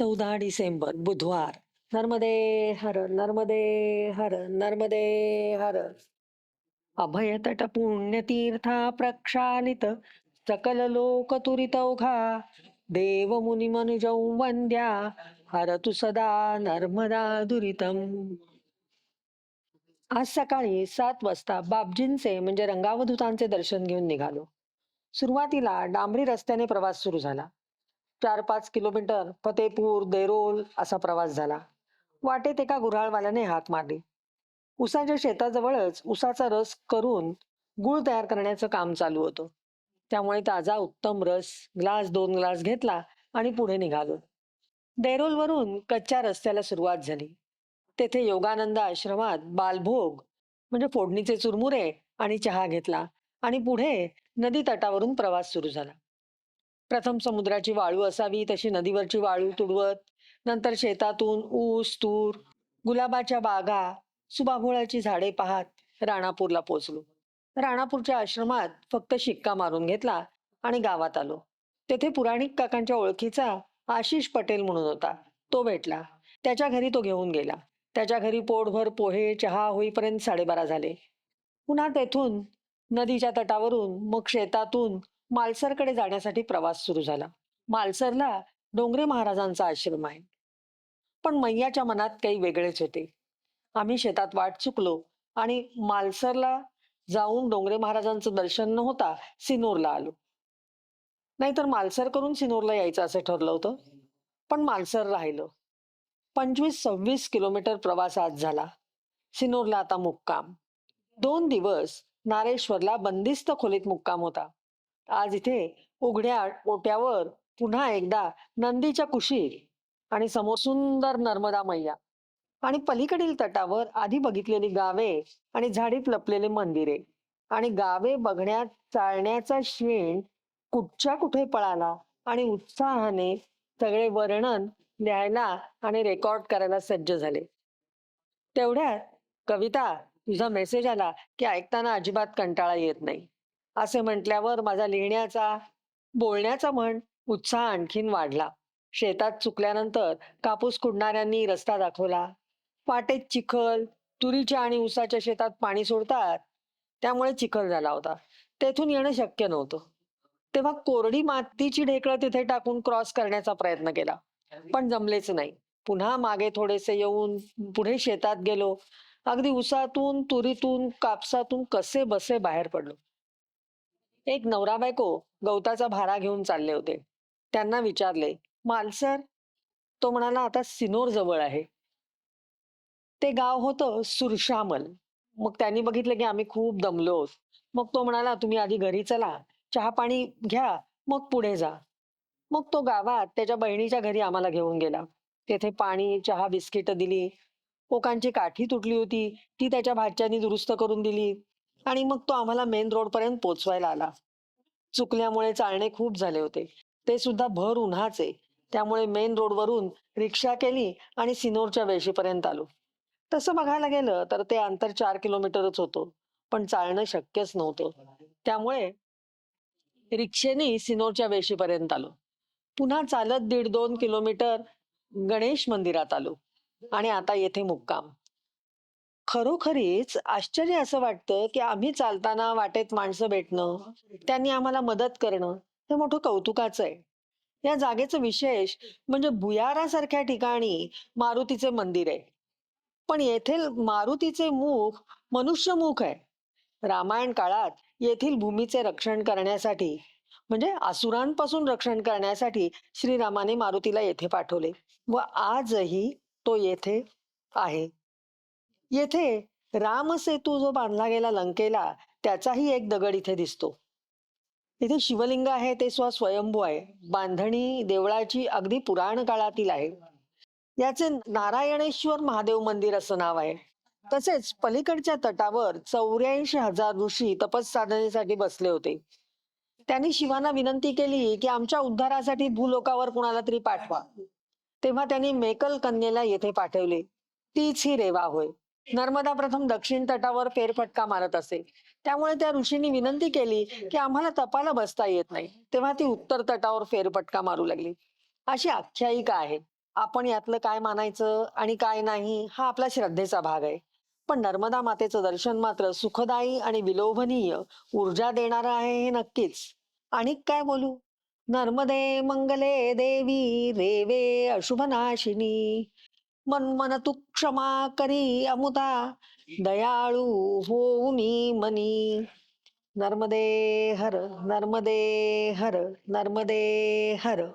चौदा डिसेंबर बुधवार. नर्मदे हर नर्मदे हर नर्मदे हर. अभय तट पुण्यतीर्था प्रक्षालित सकल लोक तुरितौघा देव मुनी वंद्या हरतु सदा नर्मदा दुरितम. आज सकाळी सात वाजता बापजींचे म्हणजे रंगावधूतांचे दर्शन घेऊन निघालो. सुरुवातीला डांबरी रस्त्याने प्रवास सुरू झाला. चार पाच किलोमीटर फतेपूर देरोल असा प्रवास झाला. वाटेत एका गुऱ्हाळवाल्याने हात मारली. उसाच्या शेताजवळच उसाचा रस करून गुळ तयार करण्याचं काम चालू होतं. त्यामुळे ताजा उत्तम रस ग्लास दोन ग्लास घेतला आणि पुढे निघालो. देरोलवरून कच्च्या रस्त्याला सुरुवात झाली. तेथे योगानंद आश्रमात बालभोग म्हणजे फोडणीचे चुरमुरे आणि चहा घेतला आणि पुढे नदी तटावरून प्रवास सुरू झाला. प्रथम समुद्राची वाळू असावी तशी नदीवरची वाळू तुडवत नंतर शेतातून ऊस तूर गुलाबाच्या बागा सुबाभोळ्याची झाडे पाहत राणापूरला पोचलो राणापूरच्या आश्रमात फक्त शिक्का मारून घेतला आणि गावात आलो. तेथे पुराणिक काकांच्या ओळखीचा आशिष पटेल म्हणून होता. तो भेटला. त्याच्या घरी तो घेऊन गेला. त्याच्या घरी पोटभर पोहे चहा होईपर्यंत साडेबारा झाले. पुन्हा तेथून नदीच्या तटावरून मग शेतातून मालसरकडे जाण्यासाठी प्रवास सुरू झाला. मालसरला डोंगरे महाराजांचा आश्रम आहे. पण मैयाच्या मनात काही वेगळेच होते. आम्ही शेतात वाट चुकलो आणि मालसरला जाऊन डोंगरे महाराजांचं दर्शन न होता सिनोरला आलो. नाहीतर मालसर करून सिनोरला यायचं असं ठरलं होतं. पण मालसर राहिलं. पंचवीस सव्वीस किलोमीटर प्रवास आज झाला. सिनोरला आता मुक्काम. दोन दिवस नारेश्वरला बंदिस्त खोलीत मुक्काम होता. आज इथे उघड्या ओट्यावर पुन्हा एकदा नंदीच्या कुशीत आणि समोर सुंदर नर्मदा मैया आणि पलीकडील तटावर आधी बघितलेली गावे आणि झाडीत लपलेले मंदिरे आणि गावे बघण्यात चालण्याचा शेण कुठच्या कुठे पळाला आणि उत्साहाने सगळे वर्णन लिहायला आणि रेकॉर्ड करायला सज्ज झाले. तेवढ्यात कविता तुझा मेसेज आला की ऐकताना अजिबात कंटाळा येत नाही. असे म्हटल्यावर माझा लिहिण्याचा बोलण्याचा म्हण उत्साह आणखीन वाढला. शेतात चुकल्यानंतर कापूस कुडणाऱ्यांनी रस्ता दाखवला. वाटेत चिखल तुरीच्या आणि उसाच्या शेतात पाणी सोडतात. त्यामुळे चिखल झाला होता. तेथून येणं शक्य नव्हतं. तेव्हा कोरडी मातीची ढेकळं तिथे टाकून क्रॉस करण्याचा प्रयत्न केला. पण जमलेच नाही. पुन्हा मागे थोडेसे येऊन पुढे शेतात गेलो. अगदी उसातून तुरीतून कापसातून कसे बसे बाहेर पडलो. एक नवरा बायको गवताचा भारा घेऊन चालले होते. त्यांना विचारले मालसर तो म्हणाला आता सिनोर जवळ आहे. ते गाव होतं सुरशामल. मग त्यांनी बघितलं की आम्ही खूप दमलो. आहोत. मग तो म्हणाला तुम्ही आधी घरी चला चहा पाणी घ्या मग पुढे जा. मग तो गावात त्याच्या बहिणीच्या घरी आम्हाला घेऊन गेला. तेथे पाणी चहा बिस्किट दिली. ओकांची काठी तुटली होती. ती त्याच्या भाच्यानी दुरुस्त करून दिली. आणि मग तो आम्हाला मेन रोड पर्यंत पोचवायला आला. चुकल्यामुळे चालणे खूप झाले होते. ते सुद्धा भर उन्हाचे. त्यामुळे मेन रोडवरून रिक्षा केली आणि सिनोरच्या वेशीपर्यंत आलो. तसं बघायला गेलं तर ते अंतर चार किलोमीटरच होतं. पण चालणं शक्यच नव्हतं. त्यामुळे रिक्षेने सिनोरच्या वेशीपर्यंत आलो. पुन्हा चालत दीड दोन किलोमीटर गणेश मंदिरात आलो. आणि आता येथे मुक्काम. खरोखरीच आश्चर्य असं वाटतं की आम्ही चालताना वाटेत माणसं भेटणं त्यांनी आम्हाला मदत करणं हे मोठं कौतुकाचं आहे. या जागेचं विशेष म्हणजे भुयारासारख्या ठिकाणी मारुतीचे मंदिर आहे. पण येथील मारुतीचे मुख मनुष्यमुख आहे. रामायण काळात येथील भूमीचे रक्षण करण्यासाठी म्हणजे असुरांपासून रक्षण करण्यासाठी श्रीरामाने मारुतीला येथे पाठवले व आजही तो येथे आहे. येथे रामसेतू जो बांधला गेला लंकेला त्याचाही एक दगड इथे दिसतो. इथे शिवलिंग आहे ते स्व स्वयंभू आहे. बांधणी देवळाची अगदी पुराण काळातील आहे. याचे नारायणेश्वर महादेव मंदिर असं नाव आहे. तसेच पलीकडच्या तटावर चौऱ्याऐंशी हजार ऋषी तपस साधनेसाठी बसले होते. त्यांनी शिवांना विनंती केली की आमच्या उद्धारासाठी भूलोकावर कुणाला तरी पाठवा. तेव्हा त्यांनी मेकल कन्येला येथे पाठवले. तीच ही रेवा होय. नर्मदा प्रथम दक्षिण तटावर फेरफटका मारत असे त्यामुळे त्या ऋषींनी विनंती केली की आम्हाला तपाला बसता येत नाही. तेव्हा ती उत्तर तटावर फेरफटका मारू लागली. अशी आख्यायिका आहे. आपण यातलं काय मानायचं आणि काय नाही हा आपला श्रद्धेचा भाग आहे. पण नर्मदा मातेचं दर्शन मात्र सुखदायी आणि विलोभनीय ऊर्जा देणारं आहे हे नक्कीच. आणि काय बोलू? नर्मदे मंगले देवी रेवे अशुभनाशिनी. मन मन तू क्षमा करी अमुता दयाळू होऊनी मनी. नर्मदे हर नर्मदे हर नर्मदे हर.